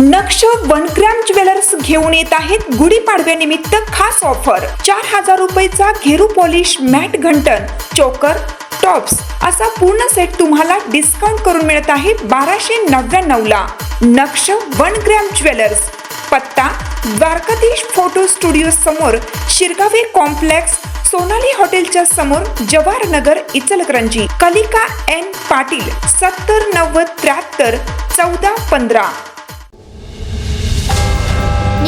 नक्ष वनक्रॅम ज्वेलर्स घेऊन येत आहेत गुढीपाडव्यानिमित्त खास ऑफर. चार हजार रुपयेचा घेरू पॉलिश मॅट घंटन चोकर टॉप्स असा पूर्ण सेट तुम्हाला डिस्काउंट करून मिळत आहे बाराशे नव्याण्णव ला. नक्ष वनक्रॅम ज्वेलर्स. पत्ता द्वारकाधीश फोटो स्टुडिओ समोर शिरगावे कॉम्प्लेक्स सोनाली हॉटेलच्या समोर जवाहर नगर इचलकरंजी. कलिका एन पाटील सत्तर नव्वद त्र्याहत्तर चौदा पंधरा.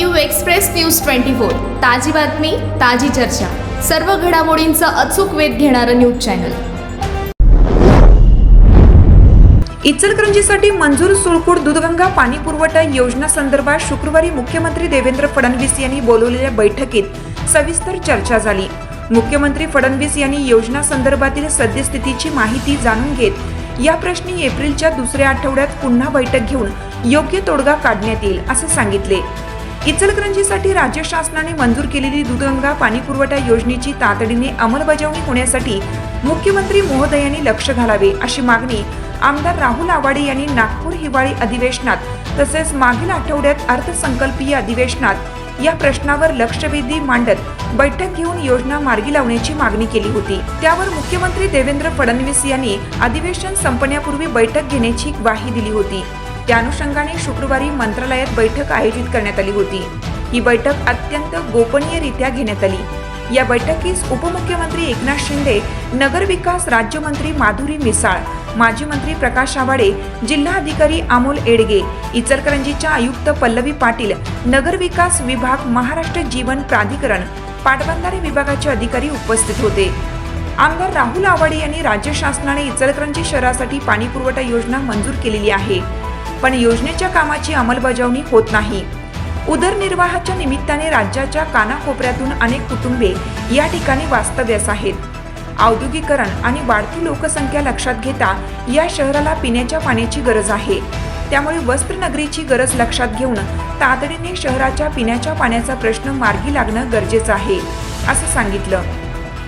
New Express News twenty four. ताजी बातमी ताजी चर्चा. सर्व घडामोडींचा अचूक वेध घेणारं न्यूज चॅनल. इचलकरंजीसाठी मंजूर सुळकूड दूधगंगा पाणी पुरवठा योजना संदर्भात शुक्रवारी मुख्यमंत्री देवेंद्र फडणवीस यांनी बोलवलेल्या बैठकीत सविस्तर चर्चा झाली. मुख्यमंत्री फडणवीस यांनी योजना संदर्भातील सद्यस्थितीची माहिती जाणून घेत या प्रश्नी एप्रिलच्या दुसऱ्या आठवड्यात पुन्हा बैठक घेऊन योग्य तोडगा काढण्यात येईल असं सांगितले. इचलकरंजीसाठी राज्य शासनाने मंजूर केलेली दूधगंगा पाणीपुरवठा योजनेची तातडीने अंमलबजावणी होण्यासाठी मुख्यमंत्री महोदयांनी लक्ष घालावे अशी मागणी आमदार राहुल आवाडे यांनी नागपूर हिवाळी अधिवेशनात तसेच मागील आठवड्यात अर्थसंकल्पीय अधिवेशनात या प्रश्नावर लक्षवेधी मांडत बैठक घेऊन योजना मार्गी लावण्याची मागणी केली होती. त्यावर मुख्यमंत्री देवेंद्र फडणवीस यांनी अधिवेशन संपण्यापूर्वी बैठक घेण्याची ग्वाही दिली होती. त्या अनुषंगाने शुक्रवारी मंत्रालयात बैठक आयोजित करण्यात आली होती. ही बैठक अत्यंत गोपनीयरित्या घेण्यात आली. या बैठकीस उपमुख्यमंत्री एकनाथ शिंदे नगरविकास राज्यमंत्री माधुरी मिसाळ माजी मंत्री प्रकाश आवाडे जिल्हाधिकारी अमोल एडगे इचलकरंजीच्या आयुक्त पल्लवी पाटील नगरविकास विभाग महाराष्ट्र जीवन प्राधिकरण पाटबंधारे विभागाचे अधिकारी उपस्थित होते. आमदार राहुल आवाडे यांनी राज्य शासनाने इचलकरंजी शहरासाठी पाणीपुरवठा योजना मंजूर केलेली आहे. पण योजनेच्या कामाची अंमलबजावणी होत नाही. उदरनिर्वाहाच्या निमित्ताने राज्याच्या कानाकोपऱ्यातून अनेक कुटुंबे या ठिकाणी वास्तव्यास आहेत. औद्योगिकरण आणि वाढती लोकसंख्या लक्षात घेता या शहराला पिण्याच्या पाण्याची गरज आहे. त्यामुळे वस्त्रनगरीची गरज लक्षात घेऊन तातडीने शहराच्या पिण्याच्या पाण्याचा प्रश्न मार्गी लागणं गरजेचं आहे असं सांगितलं.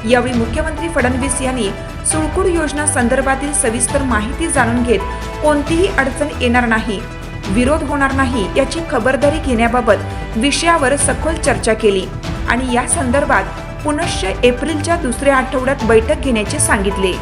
यावेळी मुख्यमंत्री फडणवीस यांनी सुळकूड योजना संदर्भातील सविस्तर माहिती जाणून घेत कोणतीही अडचण येणार नाही विरोध होणार नाही याची खबरदारी घेण्याबाबत विषयावर सखोल चर्चा केली आणि या संदर्भात पुनश्च एप्रिलच्या दुसऱ्या आठवड्यात बैठक घेण्याचे सांगितले.